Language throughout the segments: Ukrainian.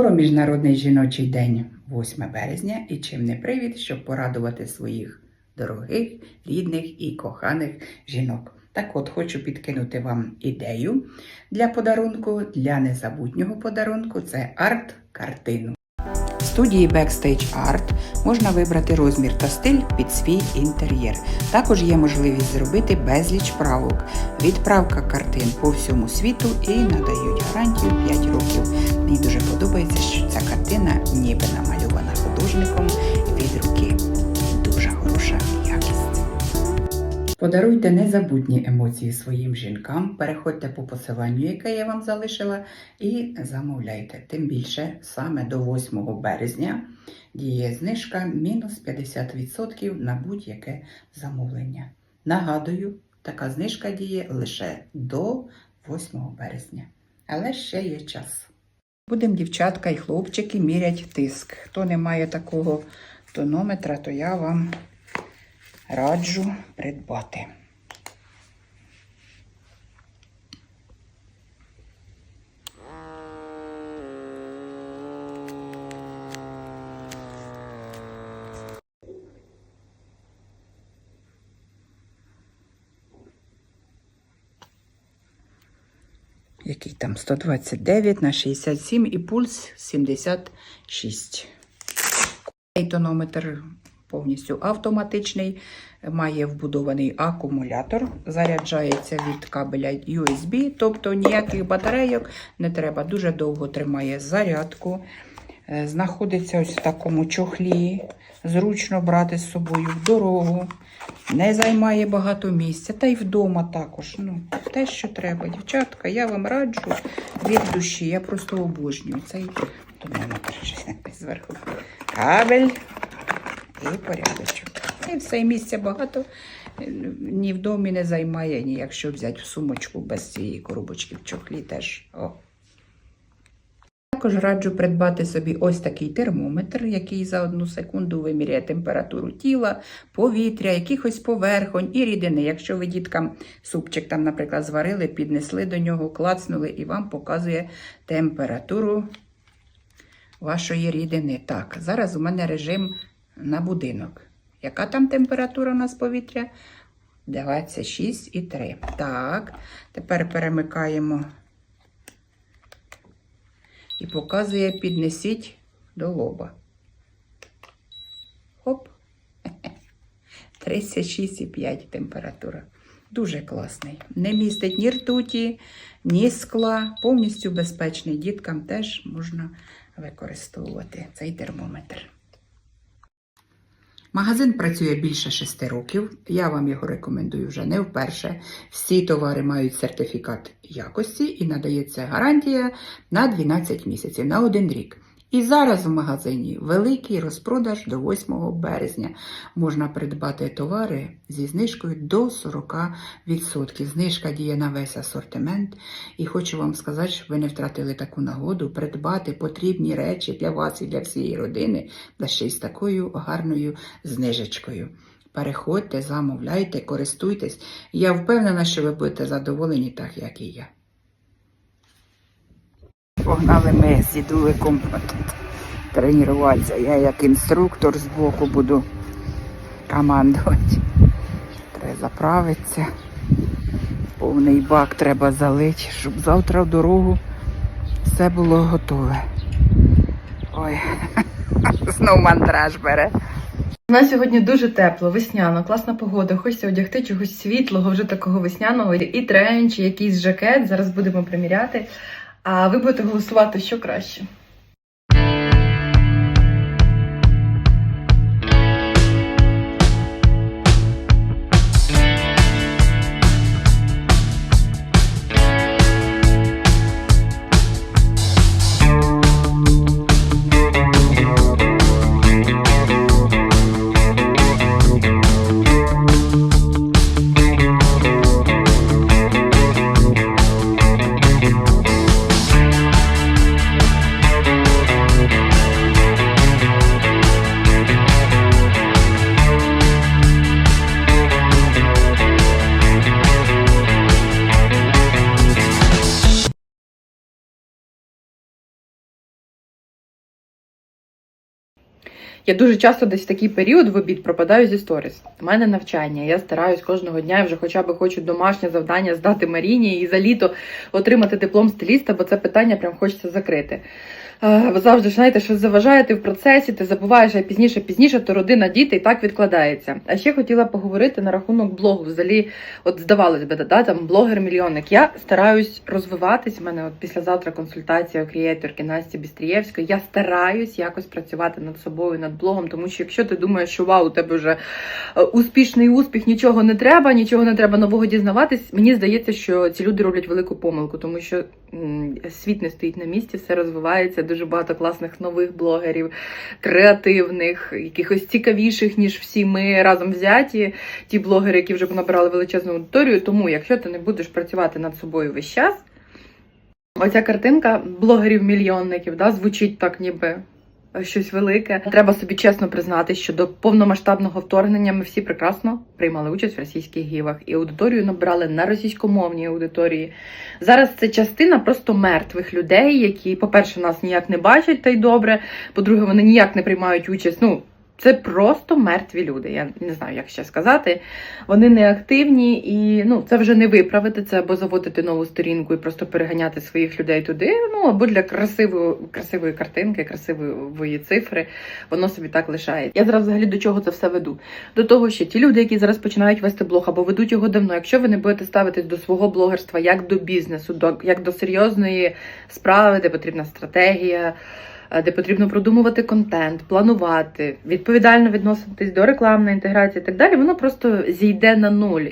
Скоро Міжнародний жіночий день 8 березня і чим не привід, щоб порадувати своїх дорогих, рідних і коханих жінок. Так от хочу підкинути вам ідею для подарунку, для незабутнього подарунку це арт-картину. Студії Backstage Art можна вибрати розмір та стиль під свій інтер'єр. Також є можливість зробити безліч правок. Відправка картин по всьому світу і надають гарантію 5 років. Мені дуже подобається, що ця картина ніби намальована художником від руки. Дуже хороша. Подаруйте незабутні емоції своїм жінкам, переходьте по посиланню, яке я вам залишила, і замовляйте. Тим більше саме до 8 березня діє знижка мінус 50% на будь-яке замовлення. Нагадую, така знижка діє лише до 8 березня. Але ще є час. Будемо дівчатка і хлопчики мірять тиск. Хто не має такого тонометра, то я вам раджу придбати. Який там 129 на 67 і пульс 76. Цей тонометр повністю автоматичний, має вбудований акумулятор, заряджається від кабеля USB, тобто ніяких батарейок не треба. Дуже довго тримає зарядку. Е, Знаходиться ось в такому чохлі. Зручно брати з собою в дорогу. Не займає багато місця, та й вдома також. Ну, те, що треба. Дівчатка, я вам раджу від душі. Я просто обожнюю цей тонометр. Зверху. Кабель і порядочок. І все, місця багато. Ні в домі не займає, ні якщо взяти в сумочку без цієї коробочки в чохлі теж. О. Також раджу придбати собі ось такий термометр, який за одну секунду виміряє температуру тіла, повітря, якихось поверхонь і рідини. Якщо ви діткам супчик там, наприклад, зварили, піднесли до нього, клацнули і вам показує температуру вашої рідини. Так, зараз у мене режим на будинок. Яка там температура у нас повітря? 26,3. Так, тепер перемикаємо і показує піднесіть до лоба. Хоп. 36,5 температура. Дуже класний. Не містить ні ртуті, ні скла. Повністю безпечний. Діткам теж можна використовувати цей термометр. Магазин працює більше 6 років. Я вам його рекомендую вже не вперше. Всі товари мають сертифікат якості і надається гарантія на 12 місяців, на один рік. І зараз в магазині великий розпродаж до 8 березня. Можна придбати товари зі знижкою до 40%. Знижка діє на весь асортимент. І хочу вам сказати, щоб ви не втратили таку нагоду придбати потрібні речі для вас і для всієї родини, та ще й з такою гарною знижечкою. Переходьте, замовляйте, користуйтесь. Я впевнена, що ви будете задоволені так, як і я. Погнали ми з дідуликом тренуватися. Я як інструктор збоку буду командувати. Треба заправитися. Повний бак треба залити, щоб завтра в дорогу все було готове. Ой, знов мандраж бере. У нас сьогодні дуже тепло, весняно, класна погода. Хочеться одягти чогось світлого, вже такого весняного, і тренч, якийсь жакет. Зараз будемо приміряти. А ви будете голосувати, що краще. Я дуже часто десь такий період в обід пропадаю зі сторіс. У мене навчання. Я стараюсь кожного дня. Вже хоча б хочу домашнє завдання здати Маріні і за літо отримати диплом стиліста, бо це питання прям хочеться закрити. Е, Ви завжди ж знаєте, що заважає ти в процесі, ти забуваєш, а пізніше, пізніше, то родина, діти і так відкладається. А ще хотіла поговорити на рахунок блогу. Взагалі, от здавалось би, да, там блогер-мільйонник. Я стараюсь розвиватись. У мене от післязавтра консультація у креаторки Насті Бістрієвської. Я стараюсь якось працювати над собою, над блогом, тому що якщо ти думаєш, що вау, у тебе вже е, успішний успіх, нічого не треба, нічого не треба нового дізнаватись. Мені здається, що ці люди роблять велику помилку, тому що світ не стоїть на місці, все розвивається. Дуже багато класних нових блогерів, креативних, якихось цікавіших, ніж всі ми разом взяті. Ті блогери, які вже набрали величезну аудиторію. Тому, якщо ти не будеш працювати над собою весь час, оця картинка блогерів-мільйонників да, звучить так, ніби щось велике. Треба собі чесно признати, що до повномасштабного вторгнення ми всі прекрасно приймали участь в російських гівах і аудиторію набирали на російськомовній аудиторії. Зараз це частина просто мертвих людей, які, по-перше, нас ніяк не бачать, та й добре. По-друге, вони ніяк не приймають участь. Ну, це просто мертві люди. Я не знаю, як ще сказати. Вони не активні і ну це вже не виправити. Це або заводити нову сторінку і просто переганяти своїх людей туди. Ну або для красивої, красивої картинки, красивої цифри. Воно собі так лишається. Я зараз взагалі до чого це все веду? До того, що ті люди, які зараз починають вести блог або ведуть його давно, якщо ви не будете ставитись до свого блогерства як до бізнесу, до як до серйозної справи, де потрібна стратегія. Е, Де потрібно продумувати контент, планувати, відповідально відноситись до рекламної інтеграції і так далі, воно просто зійде на нуль.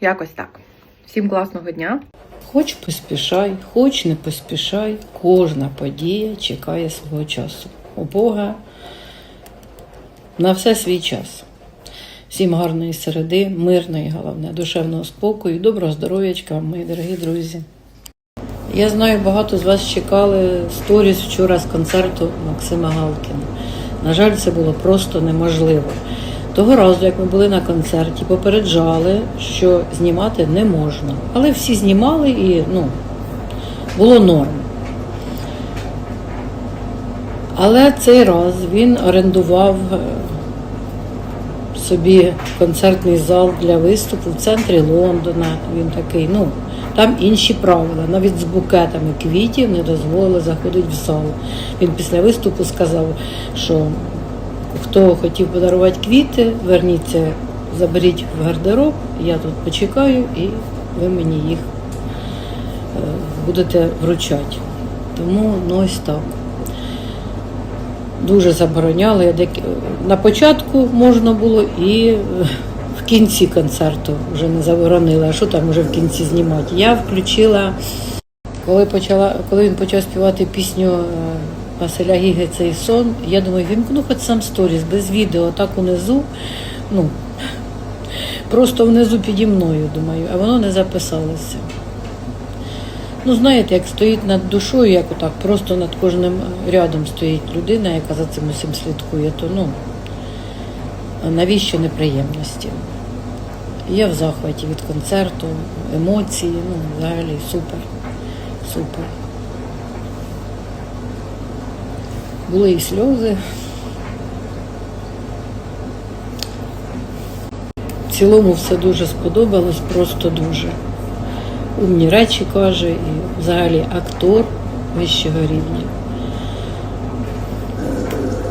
Якось так. Всім класного дня. Хоч поспішай, хоч не поспішай, кожна подія чекає свого часу. У Бога на все свій час. Всім гарної середи, мирної, головне, душевного спокою, доброго здоров'ячка, мої дорогі друзі. Я знаю, багато з вас чекали сторіс вчора з концерту Максима Галкіна. На жаль, це було просто неможливо. Того разу, як ми були на концерті, попереджали, що знімати не можна. Але всі знімали і ну, було норм. Але цей раз він орендував е, собі концертний зал для виступу в центрі Лондона. Він такий, ну, там інші правила. Навіть з букетами квітів не дозволили заходити в зал. Він після виступу сказав, що хто хотів подарувати квіти, верніться, заберіть в гардероб, я тут почекаю і ви мені їх е, будете вручати. Тому ну ось так. Дуже забороняли. На початку можна було і е, в кінці концерту вже не заборонили. А що там вже в кінці знімати? Я включила, коли, почала, коли він почав співати пісню е, Василя Гіги цей сон, я думаю, вімкну хоч сам сторіс без відео, так унизу. Ну, просто внизу піді мною, думаю, а воно не записалося. Ну, знаєте, як стоїть над душою, як отак, просто над кожним рядом стоїть людина, яка за цим усім слідкує, то ну, навіщо неприємності? Я в захваті від концерту, емоції, ну, взагалі супер. Супер. Були і сльози. В цілому все дуже сподобалось, просто дуже. Умні речі каже, і взагалі актор вищого рівня.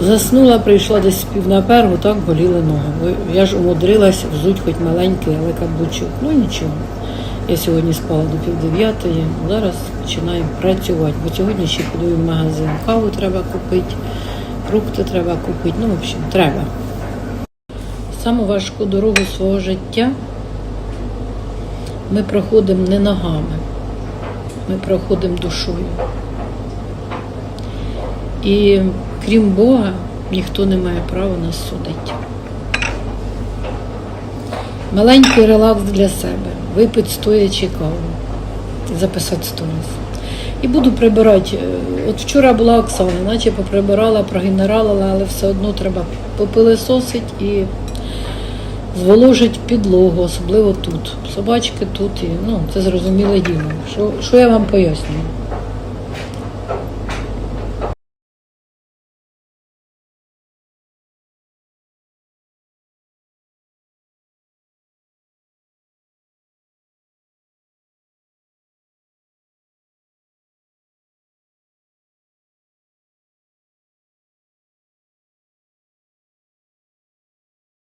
Заснула, прийшла десь пів на пергу, так боліли ноги. Я ж умудрилась взуть хоч маленький, але каблучок. Ну нічого. Я сьогодні спала до пів дев'ятої, зараз починаю працювати, бо сьогодні ще піду в магазин. Каву треба купити, фрукти треба купити. Ну, в общем, треба. Саму важку дорогу свого життя ми проходимо не ногами, ми проходимо душою. І крім Бога, ніхто не має права нас судити. Маленький релакс для себе, випити стоячи каву, записати сторіс. І буду прибирати. Е, От вчора була Оксана, наче поприбирала, прогенералила, але все одно треба попилисосить і зволожить підлогу, особливо тут. Собачки тут, і ну, це зрозуміле діло. Що, що я вам пояснюю?